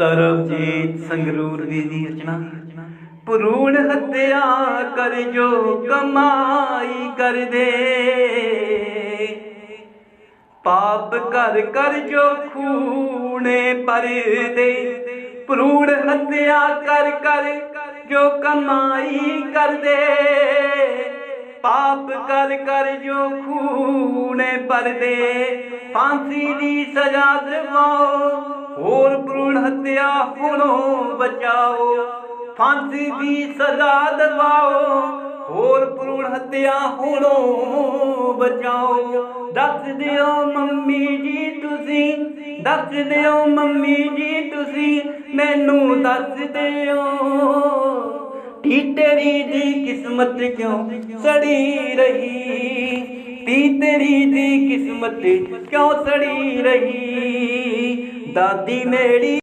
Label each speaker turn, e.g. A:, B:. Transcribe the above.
A: ਸਰਬਜੀਤ ਸੰਗਰੂਰ ਦੀ ਦੀ ਰਚਨਾ। ਭਰੂਣ ਹੱਤਿਆ ਕਰ ਜੋ ਕਮਾਈ ਕਰਦੇ ਪਾਪ ਕਰ ਕਰ ਜੋ ਖੂਨੇ ਪਰਦੇ ਭਰੂਣ ਹੱਤਿਆ ਕਰ ਕਰ ਜੋ ਕਮਾਈ ਕਰਦੇ ਪਾਪ ਕਰ ਕਰ ਜੋ ਖੂਨੇ ਪਰਦੇ ਫਾਂਸੀ ਦੀ ਸਜ਼ਾ ਦਿਵਾਓ। ਹੋਰ ਭਰੂਣ ਹੱਤਿਆ ਹੁਣੋਂ ਬਚਾਓ, ਫਾਂਸੀ ਦੀ ਸਜ਼ਾ ਦਿਵਾਓ। ਹੋਰ ਭਰੂਣ ਹੱਤਿਆ ਹੁਣੋਂ ਬਚਾਓ। ਦੱਸ ਦਿਓ ਮੰਮੀ ਜੀ ਤੁਸੀਂ, ਦੱਸ ਦਿਓ ਮੰਮੀ ਜੀ ਤੁਸੀਂ, ਮੈਨੂੰ ਦੱਸ ਦਿਓ ਟੀ ਤੇਰੀ ਦੀ ਕਿਸਮਤ ਕਿਉਂ ਸੜੀ ਰਹੀ? ਟੀ ਤੇਰੀ ਦੀ ਕਿਸਮਤ ਕਿਉਂ ਸੜੀ ਰਹੀ? ਦਾਦੀ ਮੇਰੀ